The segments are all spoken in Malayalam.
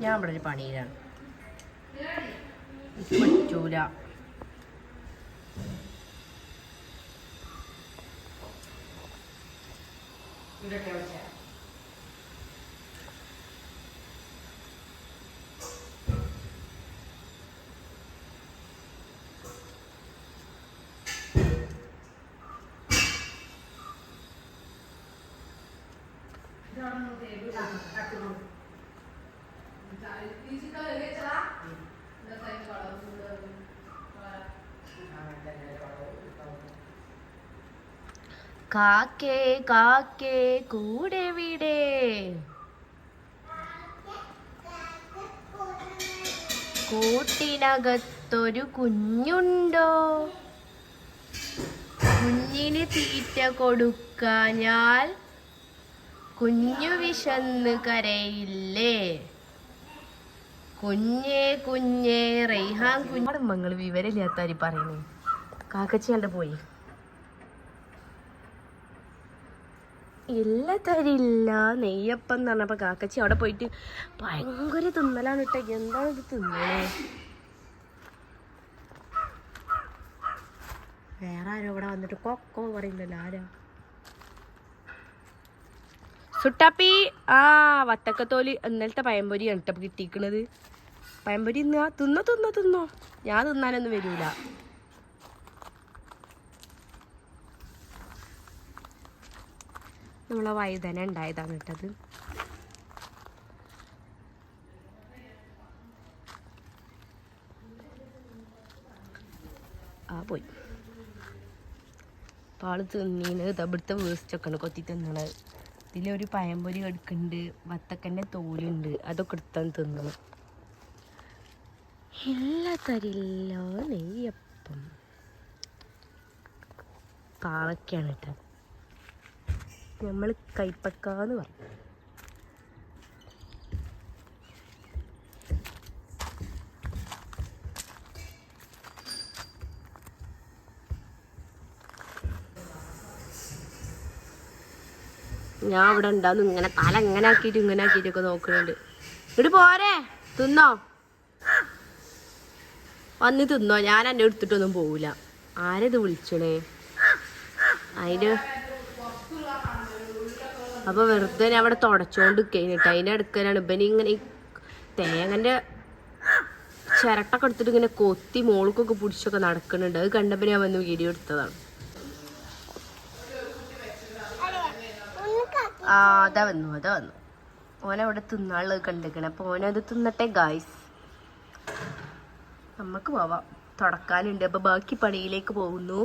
ഞാൻ ഇവിടെ ഒരു പണിയിലാണ്. പറ്റൂല. കാക്കേ കാക്കേ കൂടെ വിടെ. കൂട്ടിനകത്തൊരു കുഞ്ഞുണ്ടോ? കുഞ്ഞിന് തീറ്റ കൊടുക്കാഞ്ഞാൽ കുഞ്ഞു വിശന്ന് കരയില്ലേ? കുഞ്ഞേ കുഞ്ഞേ റൈഹാൻ കുഞ്ഞാട് മങ്ങൾ വിവരമില്ലാത്താരി പറയുന്നേ? കാക്കച്ചി കണ്ട് പോയി. ഇല്ല തരില്ല. നെയ്യപ്പം എന്ന് പറഞ്ഞപ്പോൾ കാക്കച്ചി അവിടെ പോയിട്ട് ഭയങ്കര തിന്നലാണ് ഇട്ട എന്താണ് ഇത് തിന്നണേ? വേറെ ആരോ ഇവിടെ വന്നിട്ട് കൊക്കോ പറയുന്നല്ലോ. ആരാ? സുട്ടാപ്പി ആ വത്തക്കത്തോൽ ഇന്നലത്തെ പഴംപൊരിയാണ് കേട്ടോ കിട്ടിയിരിക്കണത്. പഴംപൊരി തിന്നാ? തിന്നോ തിന്നോ തിന്നോ. ഞാൻ തിന്നാനൊന്നും വരൂല. നമ്മളെ വഴുതന ഉണ്ടായതാണ് കേട്ടത്. ആ പോയി. പാൾ തിന്നീന്. ഇതവിടുത്തെ വേസ്റ്റൊക്കെയാണ് കൊത്തി തിന്നണത്. ഇതിലൊരു പഴംപൊരി എടുക്കുന്നുണ്ട് വത്തക്കന്റെ തോലുണ്ട്. അതൊക്കെ എടുത്താൽ തിന്നണം എല്ലാ തരില്ല നെയ്യപ്പം. പാവയ്ക്കാണ് കേട്ടോ നമ്മൾ കൈപ്പക്കാന്ന് പറയും. ഞാൻ അവിടെ ഉണ്ടാന്ന് ഇങ്ങനെ തല ഇങ്ങനെ ആക്കിയിട്ട് ഇങ്ങനെ ആക്കിയിട്ടൊക്കെ നോക്കുന്നുണ്ട് ഇങ്ങോട്ട് പോരെ തിന്നോ? വന്ന് തിന്നോ? ഞാൻ എന്നെ എടുത്തിട്ടൊന്നും പോവില്ല ആരത് വിളിച്ചണേ? അതിന് അപ്പൊ വെറുതെ ഞാൻ അവിടെ തുടച്ചോണ്ട് കഴിഞ്ഞിട്ട് അതിന്റെ അടുക്കലാണ് ഇപ്പൊ ഇങ്ങനെ തേങ്ങന്റെ ചിരട്ടൊക്കെ എടുത്തിട്ട് ഇങ്ങനെ കൊത്തി മോൾക്കൊക്കെ പിടിച്ചൊക്കെ നടക്കുന്നുണ്ട്. അത് കണ്ടപ്പോ ഞാൻ വന്ന് വീഡിയോ എടുത്തതാണ്. ആ അതാ വന്നു അതാ വന്നു. ഓനവിടെ തിന്നാൾ കണ്ടിരിക്കണേ. അപ്പൊ ഓനത് തിന്നട്ടെ ഗായ്സ് നമുക്ക് പോവാം. തുടക്കാനുണ്ട്. അപ്പൊ ബാക്കി പണിയിലേക്ക് പോകുന്നു.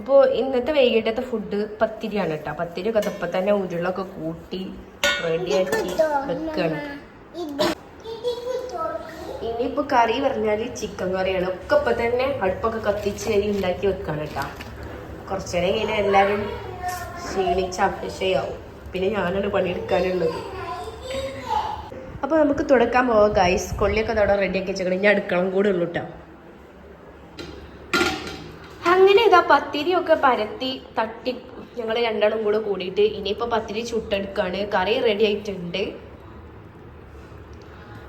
അപ്പോൾ ഇന്നത്തെ വൈകിട്ടത്തെ ഫുഡ് പത്തിരിയാണ് കേട്ടോ പത്തിരി ഒക്കെ ഇപ്പം തന്നെ ഉരുളൊക്കെ കൂട്ടി റെഡിയാക്കി വെക്കണം. ഇനിയിപ്പോൾ കറി പറഞ്ഞാൽ ചിക്കൻ കറിയാണ്. ഒക്കെ ഇപ്പം തന്നെ അടുപ്പൊക്കെ കത്തിച്ച് കരി ഉണ്ടാക്കി വെക്കാണ് കേട്ടോ കുറച്ചേരം ഇങ്ങനെ എല്ലാവരും ക്ഷീണിച്ച് അഭിഷയാവും പിന്നെ ഞാനാണ് പണിയെടുക്കാനുള്ളത്. അപ്പോൾ നമുക്ക് തുടക്കാൻ പോവാം ഗൈസ് കൊള്ളിയൊക്കെ അവിടെ റെഡിയാക്കി വെച്ചേക്കണം. ഞാൻ അടുക്കളം കൂടെ ഉള്ളൂ അങ്ങനെ ഇതാ പത്തിരിയൊക്കെ പരത്തി തട്ടി ഞങ്ങൾ രണ്ടാളും കൂടെ കൂടിയിട്ട് ഇനിയിപ്പോൾ പത്തിരി ചുട്ടെടുക്കാണ്. കറി റെഡി ആയിട്ടുണ്ട്.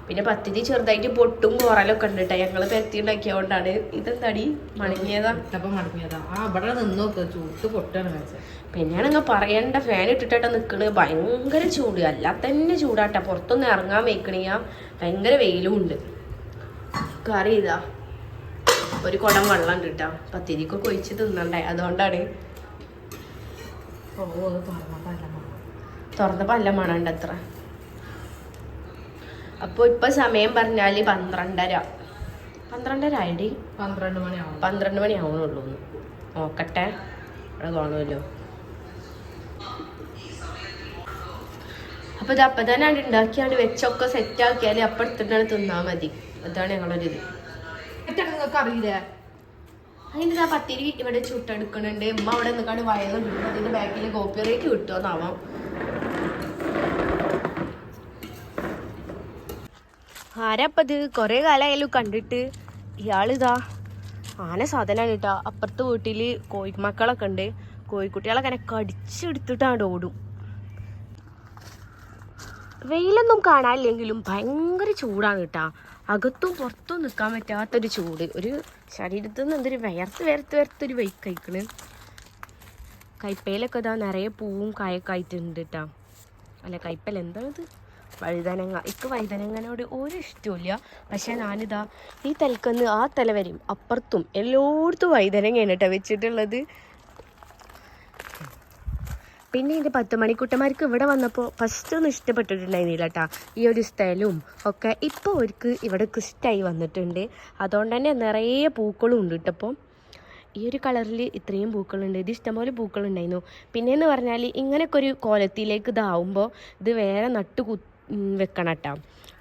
പിന്നെ പത്തിരി ചെറുതായിട്ട് പൊട്ടും കോറലൊക്കെ ഉണ്ട് കേട്ടോ ഞങ്ങൾ പരത്തി ഉണ്ടാക്കിയതുകൊണ്ടാണ് ഇതെന്താടി? മടങ്ങിയതാ? പിന്നെയാണ് ഇങ്ങനെ പറയണ്ട. ഫാൻ ഇട്ടിട്ടാ നിൽക്കണ് ഭയങ്കര ചൂട്. അല്ലാതെ തന്നെ ചൂടാട്ടാ. പുറത്തൊന്നും ഇറങ്ങാൻ വെക്കണിയ ഭയങ്കര വെയിലും ഉണ്ട്. കറി ഇതാ. ഒരു കുടം വെള്ളം കിട്ടാം. പത്തിരിക്കൊക്കെ ഒഴിച്ച് തിന്നണ്ടേ. അതുകൊണ്ടാണ്. ഓ പല്ല തുറന്നപ്പോൾ മണമുണ്ട് അത്ര. അപ്പോൾ ഇപ്പൊ സമയം പറഞ്ഞാൽ പന്ത്രണ്ടര. പന്ത്രണ്ടര ആയിടി? പന്ത്രണ്ട് മണിയാവും. പന്ത്രണ്ട് മണി ആവണുള്ളൂ നോക്കട്ടെ. അവിടെ കാണുമല്ലോ. അപ്പൊ ഇത് അപ്പം തന്നെ ഉണ്ടാക്കിയാണ് ഉണ്ടാക്കിയാണ്ട് വെച്ചൊക്കെ സെറ്റ് ആക്കിയാൽ അപ്പം എടുത്തിട്ടാണ് തിന്നാ മതി. അതാണ് ഇത് നിങ്ങൾക്ക് അറിയില്ലേ അതിന്റെ ആ പത്തിരി ഇവിടെ ചുട്ടെടുക്കണുണ്ട്. ഉമ്മ അവിടെ നിൽക്കാണ്ട് കിട്ടും അതിന്റെ ബാക്കിൽ കോപ്പി റേറ്റ് കിട്ടുമെന്നാവാം ആരപ്പത്? കുറേ കാലമായാലും കണ്ടിട്ട്. ഇയാളിതാ ആന സാധനമാണ് കേട്ടോ. അപ്പുറത്തെ വീട്ടിൽ കോഴിമക്കളൊക്കെ ഉണ്ട്. കോഴിക്കുട്ടികളൊക്കെ അങ്ങനെ കടിച്ചെടുത്തിട്ടാണ് ഓടും. വെയിലൊന്നും കാണാനില്ലെങ്കിലും ഭയങ്കര ചൂടാണ് കേട്ടാ. അകത്തും പുറത്തും നിൽക്കാൻ പറ്റാത്തൊരു ചൂട്. ഒരു ശരീരത്തിൽ നിന്ന് എന്തൊരു വിയർത്ത് വിയർത്ത് വിയർത്തൊരു വൈക്ക് കഴിക്കണ് കൈപ്പയിലൊക്കെ ഇതാ നിറയെ പൂവും കായൊക്കെ ആയിട്ടുണ്ട് കേട്ടാ. അല്ല കൈപ്പല എന്താണിത്? വഴുതനങ്ങ. ഇക്ക് വഴുതനങ്ങനോട് ഒരു ഇഷ്ടമില്ല പക്ഷെ ഞാനിതാ ഈ തലക്കന്ന് ആ തല വരെയും അപ്പുറത്തും എല്ലായിടത്തും വഴുതനങ്ങയാണ് കേട്ടോ വെച്ചിട്ടുള്ളത്. പിന്നെ എന്റെ പത്ത് മണിക്കുട്ടന്മാർക്ക് ഇവിടെ വന്നപ്പോൾ ഫസ്റ്റ് ഒന്നും ഇഷ്ടപ്പെട്ടിട്ടുണ്ടായിരുന്നില്ല കേട്ടോ ഈ ഒരു സ്ഥലവും ഒക്കെ ഇപ്പോൾ അവർക്ക് ഇവിടെ ഇഷ്ടമായി വന്നിട്ടുണ്ട്. അതുകൊണ്ട് തന്നെ നിറയെ പൂക്കളും ഉണ്ട് കേട്ടപ്പോൾ ഈ ഒരു കളറിൽ ഇത്രയും പൂക്കളുണ്ട്. ഇത് ഇഷ്ടംപോലെ പൂക്കളുണ്ടായിരുന്നു. പിന്നെയെന്ന് പറഞ്ഞാൽ ഇങ്ങനെയൊക്കെ ഒരു കോലത്തിലേക്ക് ഇതാവുമ്പോൾ ഇത് വേറെ നട്ട് കു വെക്കണം കേട്ടോ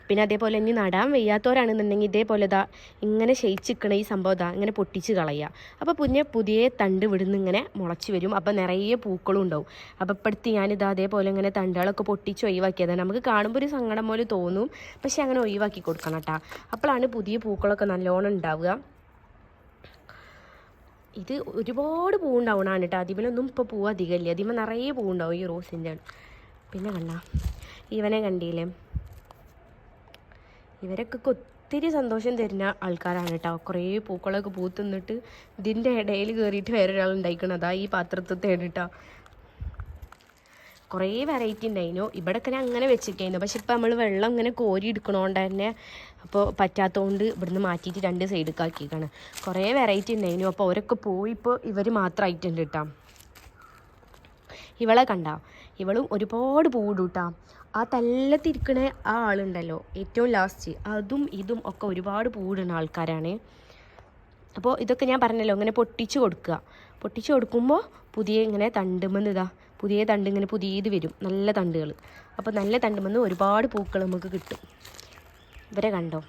പിന്നെ അതേപോലെ ഇനി നടാൻ വയ്യാത്തവരാണെന്നുണ്ടെങ്കിൽ ഇതേപോലെ ഇതാ ഇങ്ങനെ ക്ഷയിച്ചിക്കണ ഈ സംഭവം ഇതാ ഇങ്ങനെ പൊട്ടിച്ച് കളയുക. അപ്പോൾ പുതിയ പുതിയ തണ്ട് വിടുന്ന് ഇങ്ങനെ മുളച്ച് വരും. അപ്പോൾ നിറയെ പൂക്കളും ഉണ്ടാവും. അപ്പോൾ ഇപ്പോഴത്തെ ഞാനിത് അതേപോലെ ഇങ്ങനെ തണ്ടുകളൊക്കെ പൊട്ടിച്ച് ഒഴിവാക്കിയതാണ് നമുക്ക് കാണുമ്പോൾ ഒരു സങ്കടം പോലെ തോന്നും. പക്ഷെ അങ്ങനെ ഒഴിവാക്കി കൊടുക്കണം കേട്ടോ. അപ്പോഴാണ് പുതിയ പൂക്കളൊക്കെ നല്ലോണം ഉണ്ടാവുക. ഇത് ഒരുപാട് പൂവുണ്ടാവണമാണ് കേട്ടോ. അതിമലൊന്നും ഇപ്പോൾ പൂവ് അധികമില്ല. അതിമ നിറയെ പൂവുണ്ടാവും ഈ റോസിന്റെ. പിന്നെ കണ്ട ഇവനെ കണ്ടില്ലേ? ഇവരൊക്കെ ഒത്തിരി സന്തോഷം തരുന്ന ആൾക്കാരാണ് കേട്ടോ. കുറേ പൂക്കളൊക്കെ പൂത്തുന്നിട്ട് ഇതിന്റെ ഇടയിൽ കയറിയിട്ട് വേറൊരാൾ ഉണ്ടായിക്കണം. അതാ ഈ പാത്രത്തെ കേട്ടോ. കുറേ വെറൈറ്റി ഉണ്ടായിരുന്നു ഇവിടെയൊക്കെ ഞാൻ അങ്ങനെ വെച്ചിട്ടായിരുന്നു പക്ഷെ ഇപ്പം നമ്മൾ വെള്ളം ഇങ്ങനെ കോരി എടുക്കണോണ്ട് തന്നെ അപ്പോൾ പറ്റാത്തതുകൊണ്ട് ഇവിടുന്ന് മാറ്റിയിട്ട് രണ്ട് സൈഡിലേക്ക് ആക്കിയേക്കാണ്. കുറേ വെറൈറ്റി ഉണ്ടായിരുന്നു അപ്പോൾ അവരൊക്കെ പോയി ഇപ്പോൾ ഇവർ മാത്രമായിട്ടുണ്ട് കേട്ടോ. ഇവളെ കണ്ട. ഇവളും ഒരുപാട് പൂവിടും കേട്ടോ. ആ തല്ലത്തിരിക്കണ ആ ആളുണ്ടല്ലോ ഏറ്റവും ലാസ്റ്റ് അതും ഇതും ഒക്കെ ഒരുപാട് പൂവിടുന്ന ആൾക്കാരാണ്. അപ്പോൾ ഇതൊക്കെ ഞാൻ പറഞ്ഞല്ലോ ഇങ്ങനെ പൊട്ടിച്ച് കൊടുക്കുക. പൊട്ടിച്ച് കൊടുക്കുമ്പോൾ പുതിയ ഇങ്ങനെ തണ്ടുമെന്ന് ഇതാ പുതിയ തണ്ട് ഇങ്ങനെ പുതിയത് വരും നല്ല തണ്ടുകൾ അപ്പോൾ നല്ല തണ്ടുമെന്ന് ഒരുപാട് പൂക്കൾ നമുക്ക് കിട്ടും. ഇവരെ കണ്ടോ?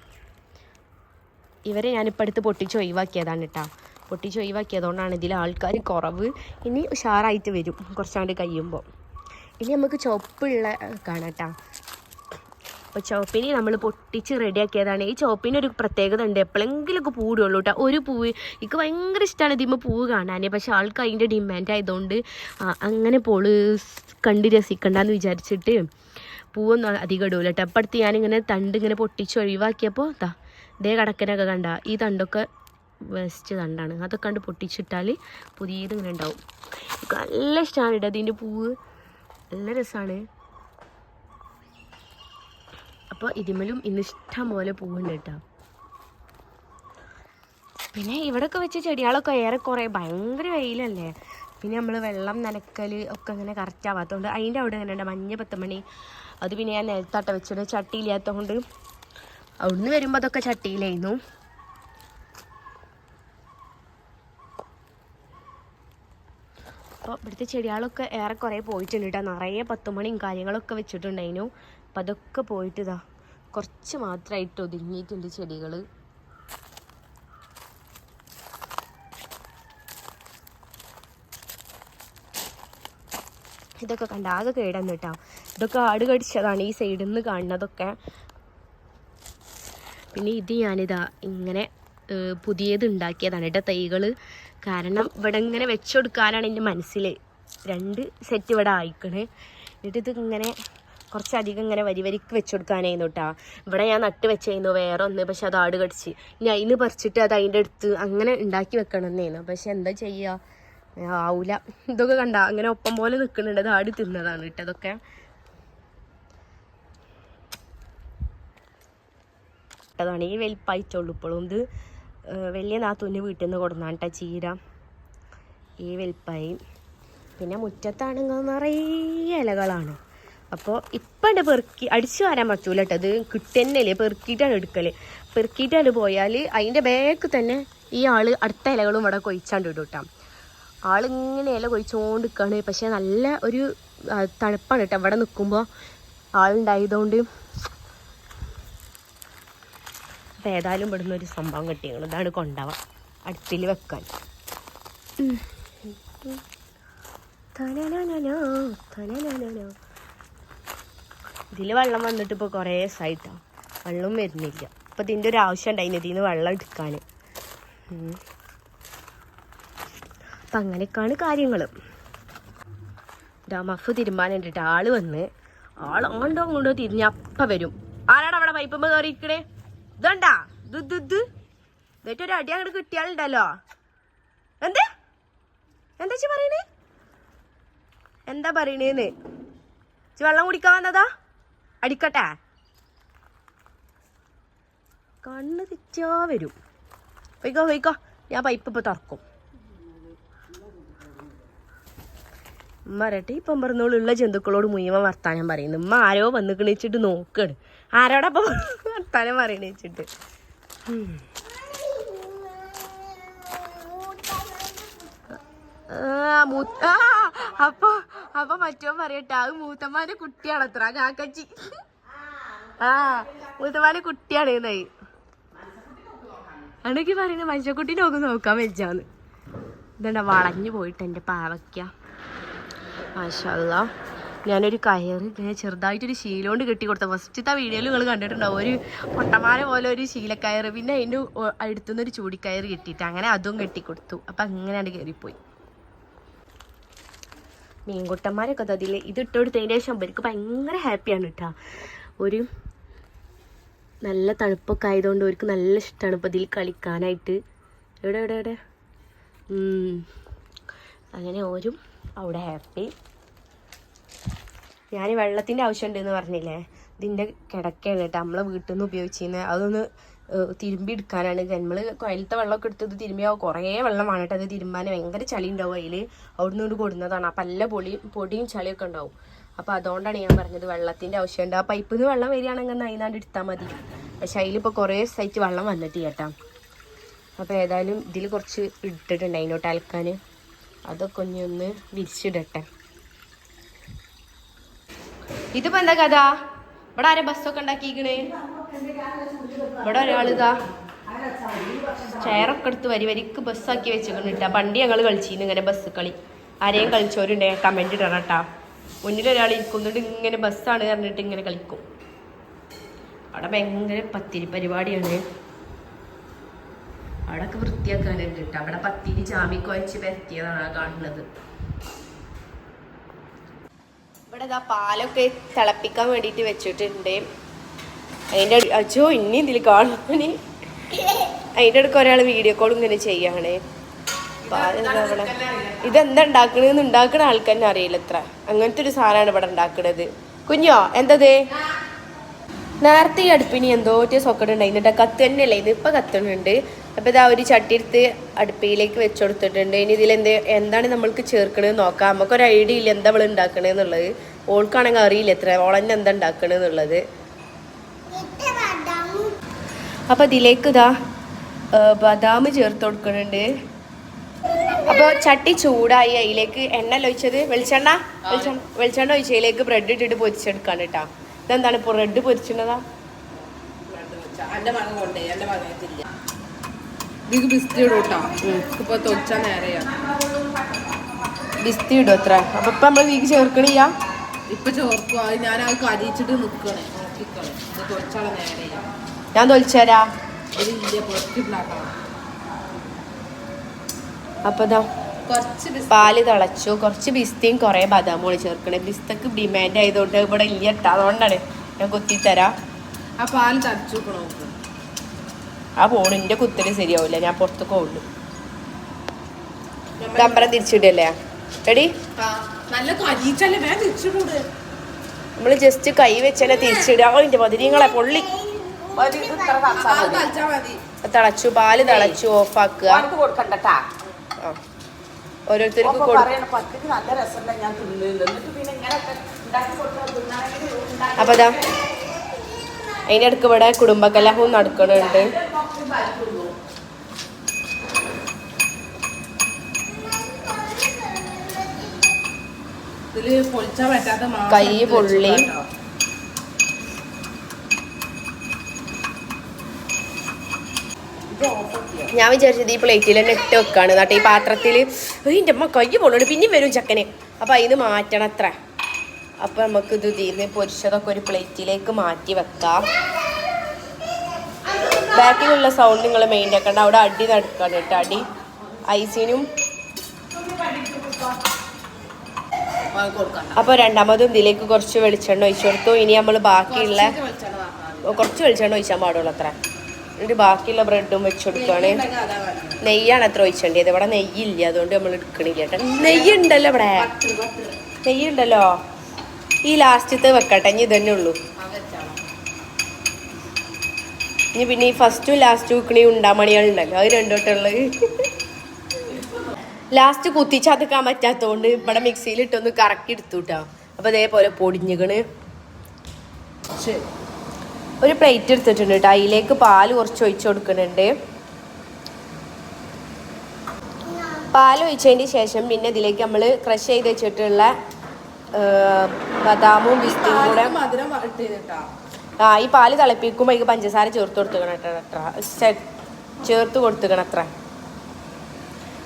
ഇവരെ ഞാനിപ്പോൾ അടുത്ത് പൊട്ടിച്ച് ഒഴിവാക്കിയതാണ് കേട്ടോ പൊട്ടിച്ച് ഒഴിവാക്കിയതുകൊണ്ടാണ് ഇതിൽ ആൾക്കാർ കുറവ്. ഇനി ഉഷാറായിട്ട് വരും കുറച്ചാണ്ട് കഴിയുമ്പോൾ ഇനി നമുക്ക് ചുവപ്പുള്ള കാണാം കേട്ടോ അപ്പോൾ ചുവപ്പിന് നമ്മൾ പൊട്ടിച്ച് റെഡിയാക്കിയതാണ്. ഈ ചുവപ്പിന് ഒരു പ്രത്യേകത ഉണ്ട്. എപ്പോഴെങ്കിലുമൊക്കെ പൂടുള്ളൂ കേട്ടോ ഒരു പൂവ് എനിക്ക് ഭയങ്കര ഇഷ്ടമാണ് ഇതിമ്മ പൂവ് കാണാൻ പക്ഷെ ആൾക്ക് അതിന്റെ ഡിമാൻഡ് ആയതുകൊണ്ട് അങ്ങനെ പോൾ കണ്ട് രസിക്കണ്ടെന്ന് വിചാരിച്ചിട്ട് പൂവൊന്നും അധികം ഇടൂല കേട്ടോ അപ്പടുത്ത് ഞാനിങ്ങനെ തണ്ട് ഇങ്ങനെ പൊട്ടിച്ച് ഒഴിവാക്കിയപ്പോൾ താ ഇതേ കടക്കനൊക്കെ കണ്ട ഈ തണ്ടൊക്കെ വേസ്റ്റ് തണ്ടാണ്. അതൊക്കെ കണ്ട് പൊട്ടിച്ചിട്ടാൽ പുതിയത് ഇങ്ങനെ ഉണ്ടാവും. നല്ല ഇഷ്ടമാണ് കേട്ടോ അതിന്റെ പൂവ്. നല്ല രസമാണ് അപ്പോൾ ഇതിമലും ഇന്ന് ഇഷ്ടം പോലെ പൂവുണ്ട് കേട്ടോ. പിന്നെ ഇവിടെയൊക്കെ വെച്ച ചെടികളൊക്കെ ഏറെ ഏറെക്കുറെ ഭയങ്കര വെയിലല്ലേ? പിന്നെ നമ്മൾ വെള്ളം നനക്കൽ ഒക്കെ അങ്ങനെ കറക്റ്റ് ആവാത്തതുകൊണ്ട് അതിന്റെ അവിടെ അങ്ങനെ ഉണ്ട് മഞ്ഞ പത്തുമണി അത് പിന്നെ ഞാൻ നിലത്തട്ട വെച്ചിട്ട് ചട്ടിയില്ലാത്തതുകൊണ്ട് അവിടുന്ന് വരുമ്പോൾ അതൊക്കെ ചട്ടിയിലായിരുന്നു. അപ്പോൾ ഇവിടുത്തെ ചെടികളൊക്കെ ഏറെക്കുറെ പോയിട്ടുണ്ട് കേട്ടോ നിറയെ പത്തുമണിയും കാര്യങ്ങളൊക്കെ വെച്ചിട്ടുണ്ടായിരുന്നു. അപ്പം അതൊക്കെ പോയിട്ട് ഇതാ കുറച്ച് മാത്രമായിട്ട് ഒതുങ്ങിയിട്ടുണ്ട് ചെടികൾ ഇതൊക്കെ കണ്ട ആകെ കേടന്ന് കേട്ടോ ഇതൊക്കെ ആട് കടിച്ചതാണ് ഈ സൈഡിൽ നിന്ന് കാണുന്നതൊക്കെ. പിന്നെ ഇത് ഞാനിതാ ഇങ്ങനെ പുതിയത് ഉണ്ടാക്കിയതാണ് കേട്ടോ തൈകൾ. കാരണം ഇവിടെ ഇങ്ങനെ വെച്ചുകൊടുക്കാനാണ് എന്റെ മനസ്സിൽ രണ്ട് സെറ്റ് ഇവിടെ ആയിക്കണ്. എന്നിട്ട് ഇത് ഇങ്ങനെ കുറച്ചധികം ഇങ്ങനെ വരി വരിക്ക് വെച്ചുകൊടുക്കാനായിരുന്നു കേട്ടോ ഇവിടെ ഞാൻ നട്ട് വെച്ചായിരുന്നു വേറെ ഒന്ന് പക്ഷെ അത് ആട് കടിച്ച്. ഇനി അതിന് പറിച്ചിട്ട് അത് അതിന്റെ അടുത്ത് അങ്ങനെ ഉണ്ടാക്കി വെക്കണം എന്നായിരുന്നു പക്ഷെ എന്താ ചെയ്യുക ആവൂല. ഇതൊക്കെ കണ്ട അങ്ങനെ ഒപ്പം പോലെ നിൽക്കുന്നുണ്ട് അത് ആട് തിന്നതാണ് കേട്ടോ അതൊക്കെ ഇട്ടതാണ് ഈ വലിപ്പായിട്ടുള്ളൂ ഇപ്പോഴും ഇത്. വലിയ നാത്തൂന്റെ വീട്ടിൽ നിന്ന് കൊടുന്നാണ് കേട്ടോ ചീര. ഈ വലിപ്പായി പിന്നെ മുറ്റത്താണെങ്കിൽ നിറയെ ഇലകളാണ്. അപ്പോൾ ഇപ്പം ഉണ്ട് പെറുക്കി അടിച്ചു വരാൻ പറ്റൂല കേട്ടോ അത് കിട്ടുന്നല്ലേ പെറുക്കിയിട്ടാണ് എടുക്കൽ പെറുക്കിയിട്ടാണ് പോയാൽ അതിന്റെ ബാക്ക് തന്നെ ഈ ആൾ അടുത്ത ഇലകളും ഇവിടെ കൊഴിച്ചാണ്ട് ഇടും കേട്ടോ ആളിങ്ങനെ ഇല കൊഴിച്ചുകൊണ്ട് നിൽക്കുകയാണ് പക്ഷേ നല്ല ഒരു തണുപ്പാണ് കേട്ടോ ഇവിടെ നിൽക്കുമ്പോൾ ആളുണ്ടായതുകൊണ്ട് അപ്പം ഏതായാലും ഇവിടുന്ന് ഒരു സംഭവം കിട്ടിയാണ് ഇതാണ് കൊണ്ടുപോവാം. അടുപ്പിൽ വെക്കാൻ. ഇതിൽ വെള്ളം വന്നിട്ട് ഇപ്പോൾ കുറേ സൈറ്റാണ് വെള്ളം വരുന്നില്ല. അപ്പം ഇതിന്റെ ഒരു ആവശ്യം ഉണ്ടായി. ഇതിൽ നിന്ന് വെള്ളം എടുക്കാൻ അപ്പം അങ്ങനെയൊക്കെയാണ് കാര്യങ്ങൾ മഫ് തിരുമ്പാനുണ്ട് കേട്ടോ ആൾ വന്ന്. ആൾ അങ്ങോട്ടോ അങ്ങോട്ടോ തിരിഞ്ഞ വരും. ആരാണ് അവിടെ പൈപ്പുമ്പോൾ കയറിയിരിക്കണേ? ഇതണ്ടാ? ഇത് ഇത് ഇതായിട്ട് ഒരു അടി അങ്ങോട്ട് കിട്ടിയാലുണ്ടല്ലോ എന്ത്? എന്താ ചി പറയണേ? എന്താ പറയണേന്ന്? ചി വെള്ളം കുടിക്കാൻ വന്നതാ? അടിക്കട്ടെ. കണ്ണ് തെറ്റാ വരും. പോയിക്കോ പോയിക്കോ. ഞാൻ പൈപ്പ് ഇപ്പൊ തുറക്കും. ഉമ്മ പറയട്ടെ ഇപ്പം പറഞ്ഞോളുള്ള ജന്തുക്കളോട് മുഴുവൻ വർത്താനം പറയുന്നു ഉമ്മ ആരോ വന്ന് കിണിച്ചിട്ട് നോക്കാണ്. ആരോടാ ഇപ്പൊ വർത്താനം പറയണ വെച്ചിട്ട് അപ്പൊ അപ്പൊ മറ്റോ പറയട്ടെ അത് മൂത്തമാരെ കുട്ടിയാണ് അത്ര കാക്കച്ചി. ആ മൂത്തമാരെ കുട്ടിയാണ് എന്നായി അണക്ക് പറയുന്നത് മനുഷ്യക്കുട്ടീനെ ഒക്കെ നോക്കാൻ വെച്ചാന്ന്. ഇതണ്ട വളഞ്ഞു പോയിട്ട് എന്റെ പാവയ്ക്ക. മാഷല്ല ഞാനൊരു കയറി ഇങ്ങനെ ചെറുതായിട്ടൊരു ശീലോണ്ട് കെട്ടി കൊടുത്ത ഫസ്റ്റത്തെ വീഡിയോയിൽ നിങ്ങൾ കണ്ടിട്ടുണ്ടാവും. ഒരു പൊട്ടമാര പോലെ ഒരു ശീലക്കയറ്. പിന്നെ അതിന്റെ അടുത്തുനിന്ന് ഒരു ചൂടിക്കയറ് കെട്ടിയിട്ട് അങ്ങനെ അതും കെട്ടിക്കൊടുത്തു. അപ്പം അങ്ങനെയാണ് കയറിപ്പോയി മീൻകുട്ടന്മാരൊക്കെ അതിൽ ഇത് ഇട്ട് കൊടുത്തതിന്റെ ശേഷം അവർക്ക് ഭയങ്കര ഹാപ്പിയാണ് കേട്ടോ ഒരു നല്ല തണുപ്പൊക്കെ ആയതുകൊണ്ട് അവർക്ക് നല്ല ഇഷ്ടമാണ് ഇപ്പോൾ ഇതിൽ കളിക്കാനായിട്ട്. എവിടെ എവിടെ എവിടെ. അങ്ങനെ ഓരും അവിടെ ഹാപ്പി. ഞാൻ വെള്ളത്തിന്റെ ആവശ്യമുണ്ട് എന്ന് പറഞ്ഞില്ലേ? ഇതിന്റെ കിടക്കയാണ് കേട്ടോ. നമ്മളെ വീട്ടിൽ നിന്ന് ഉപയോഗിച്ചിരുന്നത് അതൊന്ന് തിരുമ്പി എടുക്കാനാണ്. നമ്മൾ കുഴലത്തെ വെള്ളമൊക്കെ എടുത്തത് തിരുമ്പിയാൽ കുറേ വെള്ളം വേണം അത് തിരുമ്പാൻ ഭയങ്കര ചളി ഉണ്ടാവും അതിൽ അവിടെ നിന്ന് കൊടുക്കുന്നതാണ് അപ്പം നല്ല പൊളി പൊടിയും ചളിയൊക്കെ ഉണ്ടാവും. അപ്പോൾ അതുകൊണ്ടാണ് ഞാൻ പറഞ്ഞത് വെള്ളത്തിന്റെ ആവശ്യമുണ്ട്. ആ പൈപ്പിൽ നിന്ന് വെള്ളം വരികയാണെങ്കിൽ അതിനാണ്ട് എടുത്താൽ മതി. പക്ഷേ അതിലിപ്പോൾ കുറേ സൈറ്റ് വെള്ളം വന്നിട്ട് കേട്ടോ. അപ്പോൾ ഏതായാലും ഇതിൽ കുറച്ച് ഇട്ടിട്ടുണ്ട് അതിനോട്ട് അലക്കാൻ അതൊക്കെ ഒന്ന് വിരിച്ചിടട്ടെ. ഇതിപ്പോ എന്താ കഥ? ഇവിടെ ആരെ ബസ്സൊക്കെ ഉണ്ടാക്കിക്കണേ ഇവിടെ ഒരാളിതാ ചെയറൊക്കെ എടുത്ത് വരി വരിക്ക് ബസ്സാക്കി വെച്ചിട്ടുണ്ട് കേട്ടാ പണ്ട് ഞങ്ങൾ കളിച്ചിരുന്നു ഇങ്ങനെ ബസ് കളി. ആരെയും കളിച്ചവരുണ്ടേ കമന്റ് ഇടണം കേട്ടാ മുന്നിൽ ഒരാൾ ഇരിക്കുന്നുണ്ട് ഇങ്ങനെ ബസ്സാണ് പറഞ്ഞിട്ട് ഇങ്ങനെ കളിക്കും. അവിടെ ഭയങ്കര പത്തിരി പരിപാടിയാണ്. അവിടെയൊക്കെ വൃത്തിയാക്കാനുണ്ട് കേട്ടോ അവിടെ പത്തിരി ചാമി കുഴച്ച് പരത്തിയതാണ് കാണുന്നത്. ഇതാ പാലൊക്കെ തിളപ്പിക്കാൻ വേണ്ടിയിട്ട് വെച്ചിട്ടുണ്ട്. അതിന്റെ അച്ഛോ ഇനി ഇതിൽ കാണാന് അതിന്റെ അടുക്ക് ഒരാൾ വീഡിയോ കോൾ ഇങ്ങനെ ചെയ്യാണ്. ഇതെന്താ ഉണ്ടാക്കണെന്ന് ഉണ്ടാക്കണ ആൾക്കാരെ അറിയില്ല എത്ര അങ്ങനത്തെ ഒരു സാധനമാണ് ഇവിടെ ഉണ്ടാക്കണത്. കുഞ്ഞോ എന്തത്? നേരത്തെ ഈ അടുപ്പിനി എന്തോ സൊക്കട് ഉണ്ടായിരുന്നിട്ട് കത്ത് തന്നെയല്ലേ? ഇത് ഇപ്പൊ കത്തുന്നുണ്ട്. അപ്പൊ ഇതാ ഒരു ചട്ടി എടുത്ത് അടുപ്പിലേക്ക് വെച്ച് കൊടുത്തിട്ടുണ്ട് ഇനി ഇതിൽ എന്ത് എന്താണ് നമ്മൾക്ക് ചേർക്കണത് നോക്കാം. നമുക്കൊരു ഐഡിയ ഇല്ല എന്താ അവൾ ഉണ്ടാക്കണത് എന്നുള്ളത് ഓൾക്കാണെങ്കിൽ അറിയില്ല എത്ര ഓളന്നെ എന്താ ഉണ്ടാക്കണേന്നുള്ളത്. അപ്പം ഇതിലേക്ക് ഇതാ ബദാം ചേർത്ത് കൊടുക്കുന്നുണ്ട്. അപ്പോൾ ചട്ടി ചൂടായി അതിലേക്ക് എണ്ണ ഒഴിച്ചത്. വെളിച്ചെണ്ണ? വെളിച്ചെണ്ണ വെളിച്ചെണ്ണ ഒഴിച്ചതിലേക്ക് ബ്രെഡ് ഇട്ടിട്ട് പൊരിച്ചെടുക്കാണ് കേട്ടോ. ഇതെന്താണ് ഇപ്പോൾ ബ്രെഡ് പൊരിച്ചിട്ടതാ ഇതിക്ക് ബിസ്തി ഇടും കേട്ടോ ഇപ്പൊ തൊച്ച നേരെയാ. ബിസ്തി ഇടും അത്ര. അപ്പൊ ഇപ്പൊ നമ്മൾ വീക്ക് ചേർക്കണില്ല? ഇപ്പൊ ചേർക്കും. അത് ഞാൻ അത് കരിച്ചിട്ട് നിക്കണേ. നോക്കിക്കണേ ഇത് തൊച്ചാളെ നേരെയാ. ഞാൻ തൊലിച്ചുതരാ ഇത് ഇല്ല പൊറത്തിട്ടുണ്ടാക്കണം അപ്പൊ ഇതാ പാൽ തിളച്ചു. കുറച്ച് ബിസ്തിയും കുറേ ബദാമുകൾ ചേർക്കണേ. ബിസ്തക്ക് ഡിമാൻഡ് ആയതുകൊണ്ട് ഇവിടെ ഇല്ല അതുകൊണ്ടാണ് ഞാൻ കുത്തിത്തരാം. ആ പാൽ തരച്ചു നോക്ക് ആ ഫോണിന്റെ കുത്തൽ ശരിയാവില്ല. ഞാൻ പുറത്തൊക്കെ ഉള്ളു ദമ്പരം തിരിച്ചിടല്ലേ? റെഡി ആ, നല്ല കരിച്ചല്ലേ വേഗം തിരിച്ചിട്ടൂടെ നമ്മൾ ജസ്റ്റ് കൈ വെച്ചാലേ തിരിച്ചിടുക. അതിന്റെ മതിരിങ്ങളെ പൊള്ളി. തളിച്ചാ പാൽ തിളച്ചു ഓഫാക്കുക. ഓരോരുത്തർക്ക് അപ്പൊ അതാ അതിന്റെ അടുക്ക് ഇവിടെ കുടുംബകലഹവും നടക്കണുണ്ട് ഇതിൽ പൊളിച്ചാ പറ്റാത്ത മാസം കൈ പൊള്ളി. ഞാൻ വിചാരിച്ചത് ഈ പ്ലേറ്റിൽ തന്നെ ഇട്ട് വെക്കാണ്. എന്നിട്ട് ഈ പാത്രത്തിൽ എന്റെ അമ്മ കൈ പൊള്ളുണ്ട് പിന്നെയും വരും ചക്കനെ. അപ്പൊ അതിന് മാറ്റണത്ര അപ്പൊ നമുക്ക് ഇത് തീർന്ന് പൊരിച്ചതൊക്കെ ഒരു പ്ലേറ്റിലേക്ക് മാറ്റി വെക്കാം. ബാക്കിലുള്ള സൗണ്ട് നിങ്ങൾ മെയിന്റെ ആക്കണ്ട. അവിടെ അടി നടക്കാണ് കേട്ടോ. അടി. ഐസിനും. അപ്പോൾ അപ്പൊ രണ്ടാമതും ഇതിലേക്ക് കുറച്ച് വെളിച്ചെണ്ണ ഒഴിച്ചു കൊടുത്തു. ഇനി നമ്മൾ ബാക്കിയുള്ള കുറച്ച് വെളിച്ചെണ്ണ ഒഴിച്ചാൽ പാടുള്ളൂ അത്ര. എന്നിട്ട് ബാക്കിയുള്ള ബ്രെഡും വെച്ച് കൊടുക്കുകയാണ്. നെയ്യാണ് അത്ര ഒഴിച്ചേണ്ടത്. ഇവിടെ നെയ്യില്ല. അതുകൊണ്ട് നമ്മൾ എടുക്കണില്ല കേട്ടോ. നെയ്യ് ഉണ്ടല്ലോ ഇവിടെ. Butter, butter. നെയ്യ് ഉണ്ടല്ലോ. ഈ ലാസ്റ്റത്തെ വെക്കട്ടെ. ഇനി ഇതന്നെ ഉള്ളൂ ആ വെച്ചാളോ. ഇനി പിന്നെ ഈ ഫസ്റ്റും ലാസ്റ്റും വെക്കണ ഉണ്ടാമണികളുണ്ടല്ലോ. അത് രണ്ടോട്ടുള്ളത് ലാസ്റ്റ് കുത്തിച്ചതക്കാൻ പറ്റാത്തതുകൊണ്ട് ഇവിടെ മിക്സിയിൽ ഇട്ടൊന്ന് കറക്കി എടുത്തു കേട്ടോ അപ്പൊ അതേപോലെ പൊടിഞ്ഞുകണ്. ഒരു പ്ലേറ്റ് എടുത്തിട്ടുണ്ട് കേട്ടോ അതിലേക്ക് പാൽ കുറച്ച് ഒഴിച്ചു കൊടുക്കുന്നുണ്ട്. പാൽ ഒഴിച്ചതിന് ശേഷം പിന്നെ ഇതിലേക്ക് നമ്മൾ ക്രഷ് ചെയ്ത് വെച്ചിട്ടുള്ള ബദാമും ബിസ്റ്റും കൂടെ മധുരം ആ ഈ പാൽ തിളപ്പിക്കുമ്പോൾ ഈ പഞ്ചസാര ചേർത്ത് കൊടുത്തുക്കണം കേട്ടോ ചേർത്ത് കൊടുത്തുക്കണം അത്ര.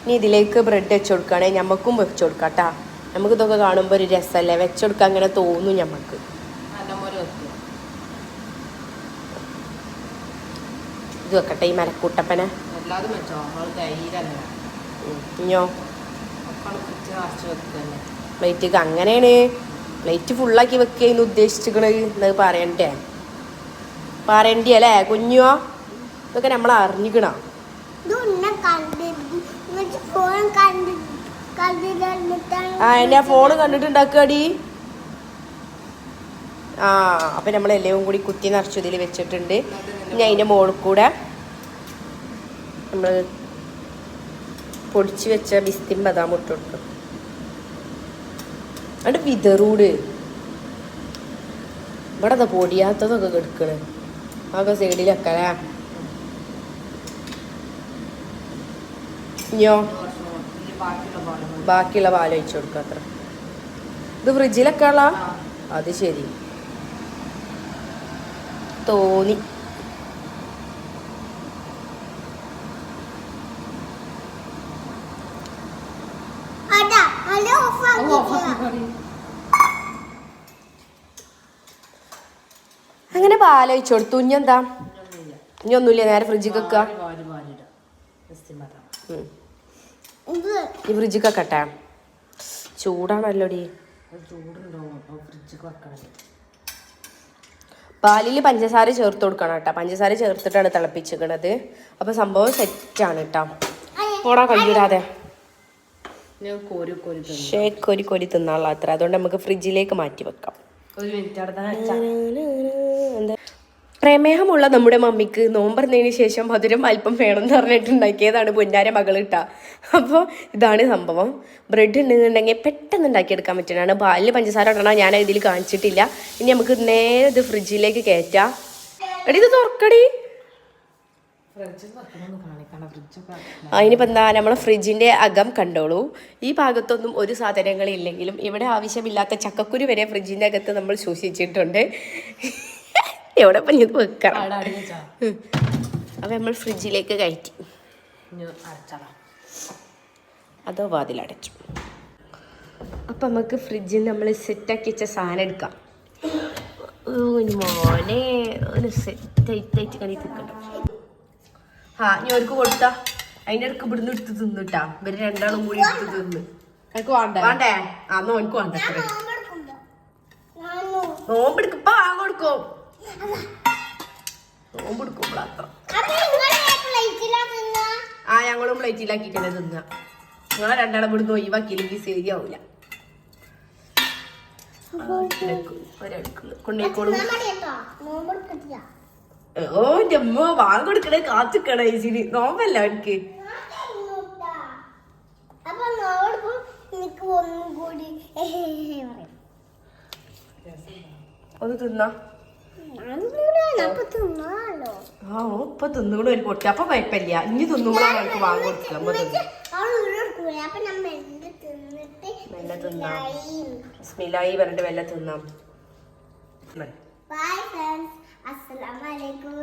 ഇനി ഇതിലേക്ക് ബ്രെഡ് വെച്ച് കൊടുക്കുകയാണെങ്കിൽ ഞമ്മക്കും വെച്ച് കൊടുക്കാം കേട്ടോ നമുക്ക് ഇതൊക്കെ കാണുമ്പോൾ ഒരു രസമല്ലേ വെച്ചെടുക്കാൻ അങ്ങനെ തോന്നും ഞമ്മക്ക്. ഇത് വെക്കട്ടെ ഈ മലക്കൂട്ടപ്പനെ വെച്ചോ പ്ലേറ്റ് അങ്ങനെയാണ്. പ്ലേറ്റ് ഫുള്ളാക്കി വെക്കുകയെന്ന് ഉദ്ദേശിച്ചിക്കണത്. എന്നത് പറയണ്ടേ? പറയണ്ടേ അല്ലേ? കുഞ്ഞോ ഇതൊക്കെ നമ്മൾ അറിഞ്ഞിക്കണ. ഫോൺ ആ എന്നെ ഫോണ് കണ്ടിട്ടുണ്ടാക്കടി ആ അപ്പം നമ്മൾ എല്ലാം കൂടി കുത്തി നിറച്ചു ഇതിൽ വെച്ചിട്ടുണ്ട്. ഇനി അതിന്റെ മുകളിൽ കൂടെ നമ്മൾ പൊടിച്ച് വെച്ച ബിസ്തി ബദാം ഇട്ട് കൊടുക്കും. അവിടെ വിതറൂട്. ഇവിടെ പൊടിയാത്തതൊക്കെ കെടുക്കണ്. അതൊക്കെ സൈഡിൽ അല്ലേ ഇനിയോ ബാക്കിയുള്ള. പാൽ ഒഴിച്ചു കൊടുക്കുക അത്ര. ഇത് ഫ്രിഡ്ജിലൊക്കെ ഉള്ള ആ. അത് ശരി. തോന്നി. ഓഫ് ആക്കി അങ്ങനെ പാൽ കൊടുത്തു ഇനി എന്താ. ഇനി ഒന്നുമില്ല നേരെ ഫ്രിഡ്ജിൽ വെക്കുക. ഈ ഫ്രിഡ്ജിൽ വെക്കട്ടെ. ചൂടാണല്ലോടി. പാലിൽ പഞ്ചസാര ചേർത്ത് കൊടുക്കണം കേട്ടോ. പഞ്ചസാര ചേർത്തിട്ടാണ് തിളപ്പിച്ചിരിക്കണത്. അപ്പോൾ സംഭവം സെറ്റാണ് കേട്ടോ. പോടാ കയ്യൂടാതെ ഷേക്ക് കോരി കോരി തന്നു. ഷേക്ക് കൊരി കൊരി തിന്നാനുള്ള അത്ര. അതുകൊണ്ട് നമുക്ക് ഫ്രിഡ്ജിലേക്ക് മാറ്റി വെക്കാം. ഒരു മിനിറ്റ് പ്രമേഹമുള്ള നമ്മുടെ മമ്മിക്ക് നോമ്പറന്നതിന് ശേഷം മധുരം അല്പം വേണമെന്ന് പറഞ്ഞിട്ട് ഉണ്ടാക്കിയതാണ് പൊന്നാര മകൾ അപ്പോൾ ഇതാണ് സംഭവം. ബ്രെഡ് ഉണ്ടെന്നുണ്ടെങ്കിൽ പെട്ടെന്ന് ഉണ്ടാക്കിയെടുക്കാൻ പറ്റുന്നതാണ്. പാലിൽ പഞ്ചസാര ഇടണം ഞാൻ ഇതിൽ കാണിച്ചിട്ടില്ല. ഇനി നമുക്ക് നേരെ ഇത് ഫ്രിഡ്ജിലേക്ക് കയറ്റാം. എടി ഇത് തുറക്കടി. അതിനിപ്പോൾ എന്താ നമ്മളെ ഫ്രിഡ്ജിന്റെ അകം കണ്ടോളൂ. ഈ ഭാഗത്തൊന്നും ഒരു സാധനങ്ങളില്ലെങ്കിലും ഇവിടെ ആവശ്യമില്ലാത്ത ചക്കക്കുരു വരെ ഫ്രിഡ്ജിന്റെ അകത്ത് നമ്മൾ സൂക്ഷിച്ചിട്ടുണ്ട്. എവിടെ ഇപ്പം ഇത് വെക്കണം? അപ്പം നമ്മൾ ഫ്രിഡ്ജിലേക്ക് കയറ്റി. അതോ വാതിലടച്ചു. അപ്പം നമുക്ക് ഫ്രിഡ്ജിൽ നമ്മൾ സെറ്റാക്കി വെച്ച സാധനം എടുക്കാം. മോനെ ഒരു സെറ്റായിട്ട് കണി തിക്കണ്ട ആ ഞാൻ അവർക്ക് കൊടുത്താ. അതിന്റെ ഇടയ്ക്ക് ഇവിടുന്ന് എടുത്ത് തിന്നിട്ടാ ഇവർ രണ്ടാളും കൂടി എടുത്ത് തിന്ന്. എനിക്ക് വേണ്ട? വേണ്ടേ? ആ നോൻക്ക് വേണ്ട? അത്രേ. നോമ്പെടുക്കുമ്പോ നാനു നോമ്പെടുക്കും ഇപ്പൊ വാങ്ങ കൊടുക്കും. നോമ്പെടുക്കുമ്പോൾ അത്ര. ആ ഞങ്ങളും പ്ലേറ്റിലാക്കിക്കണേ തിന്ന. നിങ്ങളെ രണ്ടാളും ഇവിടുന്ന് ഒഴിവാക്കിയില്ലെങ്കിൽ ശരിയാവൂല. ഓ ജമ്മ വാങ്ങ കൊടുക്കണേ കാത്തിക്കണ ചേച്ചിന് നോമ്പല്ല എനിക്ക് ഒന്നും തിന്നാ. ആ ബൈ ഫ്രണ്ട്സ് അസ്സലാമലൈക്കും